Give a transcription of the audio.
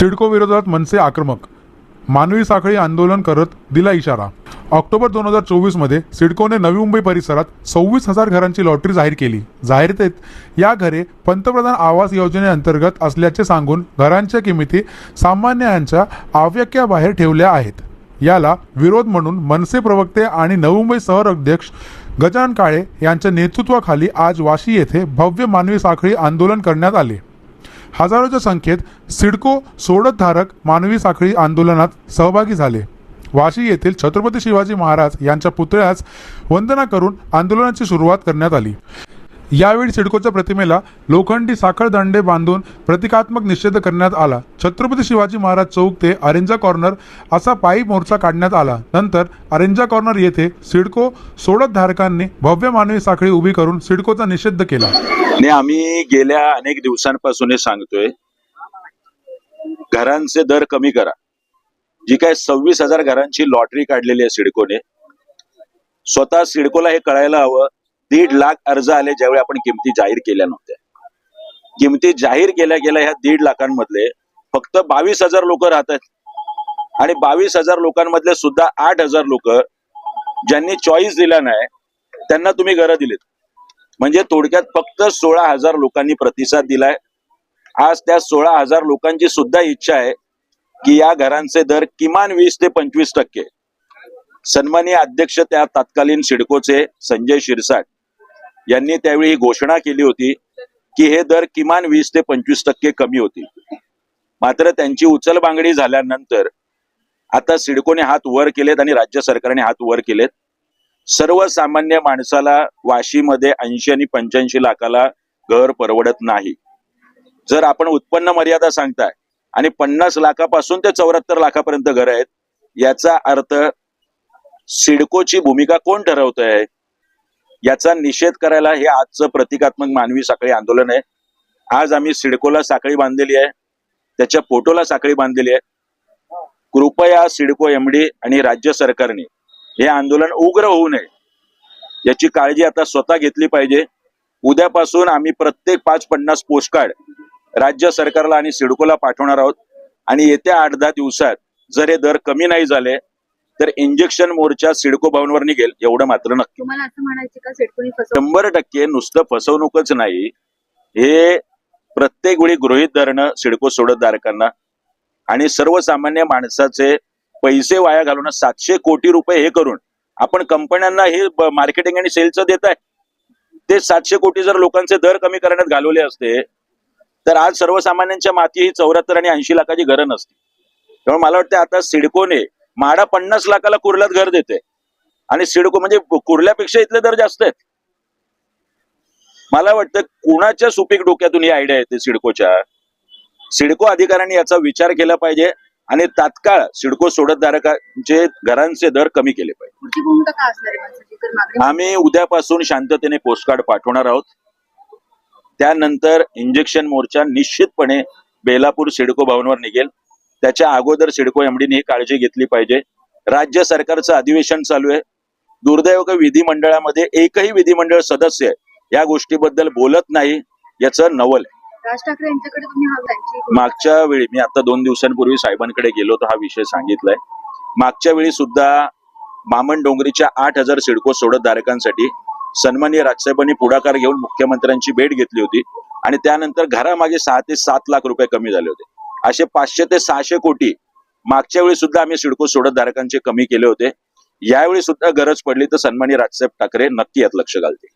सिडको विरोधात मनसे आक्रमक. मानवी साखळी आंदोलन करत दिला इशारा. ऑक्टोबर दोन हजार चोवीसमध्ये सिडकोने नवी मुंबई परिसरात सव्वीस हजार घरांची लॉटरी जाहीर केली. जाहिरातीत या घरे पंतप्रधान आवास योजनेअंतर्गत असल्याचे सांगून घरांच्या किमती सामान्यांच्या आव्यक्याबाहेर ठेवल्या आहेत. याला विरोध म्हणून मनसे प्रवक्ते आणि नवी मुंबई शहर अध्यक्ष गजानन काळे यांच्या नेतृत्वाखाली आज वाशी येथे भव्य मानवी साखळी आंदोलन करण्यात आले. हजारोच्या संख्येत सिडको सोडतधारक मानवी साखळी आंदोलनात सहभागी झाले. वाशी येथील छत्रपती शिवाजी महाराज यांच्या पुतळ्यास वंदना करून आंदोलनाची सुरुवात करण्यात आली. यावेळी सिडकोच्या प्रतिमेला लोखंडी साखळदांडे बांधून प्रतिकात्मक निषेध करण्यात आला. छत्रपती शिवाजी महाराज चौक ते अरेंजा कॉर्नर असा पायी मोर्चा काढण्यात आला. नंतर अरेंजा कॉर्नर येथे सिडको सोडत धारकांनी भव्य मानवी साखळी उभी करून सिडकोचा निषेध केला. आणि आम्ही गेल्या अनेक दिवसांपासून हे सांगतोय घरांचे दर कमी करा. जी काय सव्वीस हजार घरांची लॉटरी काढलेली आहे सिडकोने स्वतः सिडकोला हे कळायला हवं दीड लाख अर्ज आले ज्यावेळी आपण किमती जाहीर केल्या नव्हत्या. किमती जाहीर केल्या गेल्या ह्या दीड लाखांमधले फक्त बावीस हजार लोक राहत आहेत आणि बावीस हजार लोकांमधले सुद्धा आठ हजार लोक ज्यांनी चॉईस दिला नाही त्यांना तुम्ही घरं दिलीत. म्हणजे थोडक्यात फक्त सोळा हजार लोकांनी प्रतिसाद दिलाय. आज त्या सोळा हजार लोकांची सुद्धा इच्छा आहे की या घरांचे दर किमान वीस ते पंचवीस टक्के. सन्मानीय अध्यक्ष त्या तत्कालीन सिडकोचे संजय शिरसाट. यांनी त्यावेळी ही घोषणा केली होती की हे दर किमान वीस ते पंचवीस टक्के कमी होतील. मात्र त्यांची उचलबांगडी झाल्यानंतर आता सिडकोने हात वर केलेत आणि राज्य सरकारने हात वर केलेत. सर्वसामान्य माणसाला वाशीमध्ये ऐंशी आणि पंच्याऐंशी लाखाला घर परवडत नाही. जर आपण उत्पन्न मर्यादा सांगताय आणि पन्नास लाखापासून ते चौऱ्याहत्तर लाखापर्यंत घर आहेत याचा अर्थ सिडकोची भूमिका कोण ठरवत आहे याचा निषेध करायला हे आजचं प्रतिकात्मक मानवी साखळी आंदोलन आहे. आज आम्ही सिडकोला साखळी बांधलेली आहे. त्याच्या फोटोला साखळी बांधलेली आहे. कृपया सिडको एमडी आणि राज्य सरकारने हे आंदोलन उग्र होऊ नये. याची काळजी आता स्वतः घेतली पाहिजे. उद्यापासून आम्ही प्रत्येक पाच पन्नास पोस्टकार्ड राज्य सरकारला आणि सिडकोला पाठवणार आहोत. आणि येत्या आठ दहा दिवसात जर हे दर कमी नाही झाले तर इंजेक्शन मोर्चा सिडको भवनवर निघेल एवढं मात्र नक्की. तुम्हाला असं म्हणायचं का सिडकोनी शंभर टक्के नुसतं फसवणूकच नाही. हे प्रत्येक वेळी गृहित धरणं सिडको सोडतधारकांना आणि सर्वसामान्य माणसाचे पैसे वाया घालून सातशे कोटी रुपये हे करून आपण कंपन्यांना हे मार्केटिंग आणि सेलचं देत आहे. ते सातशे कोटी जर लोकांचे दर कमी करण्यात घालवले असते तर आज सर्वसामान्यांच्या माती ही चौऱ्याहत्तर आणि ऐंशी लाखाची घरं नसती. त्यामुळे मला वाटतं आता सिडकोने माडा पन्नास लाखाला कुर्ल्यात घर देते आणि सिडको म्हणजे कुर्ल्यापेक्षा इथले दर जास्त आहेत. मला वाटतं कुणाच्या सुपीक डोक्यातून ही आयडिया येते सिडकोच्या? सिडको अधिकाऱ्यांनी याचा विचार केला पाहिजे आणि तात्काळ सिडको सोडतधारकांचे घरांचे दर कमी केले पाहिजे. आम्ही उद्यापासून शांततेने पोस्टकार्ड पाठवणार आहोत. त्यानंतर इंजेक्शन मोर्चा निश्चितपणे बेलापूर सिडको भवनवर निघेल. त्याच्या अगोदर सिडको एमडीने ही काळजी घेतली पाहिजे. राज्य सरकारचं अधिवेशन चालू आहे. दुर्दैव का विधिमंडळामध्ये एकही विधिमंडळ सदस्य या गोष्टीबद्दल बोलत नाही याचं नवल आहे. राज ठाकरे यांच्याकडे तुम्ही त्यांची मागच्या वेळी मी आता दोन दिवसांपूर्वी साहेबांकडे गेलो तर हा विषय सांगितलाय. मागच्या वेळी सुद्धा मामन डोंगरीच्या आठ हजार सिडको सोडतधारकांसाठी सन्माननीय राजसाहेबांनी पुढाकार घेऊन मुख्यमंत्र्यांची भेट घेतली होती आणि त्यानंतर घरामागे सहा ते सात लाख रुपये कमी झाले होते. असे पाचशे ते सहाशे कोटी मागच्या वेळी सुद्धा आम्ही सिडको सोडत धारकांचे कमी केले होते. यावेळी सुद्धा गरज पडली तर सन्मानी राजसाहेब ठाकरे नक्की यात लक्ष घालतील.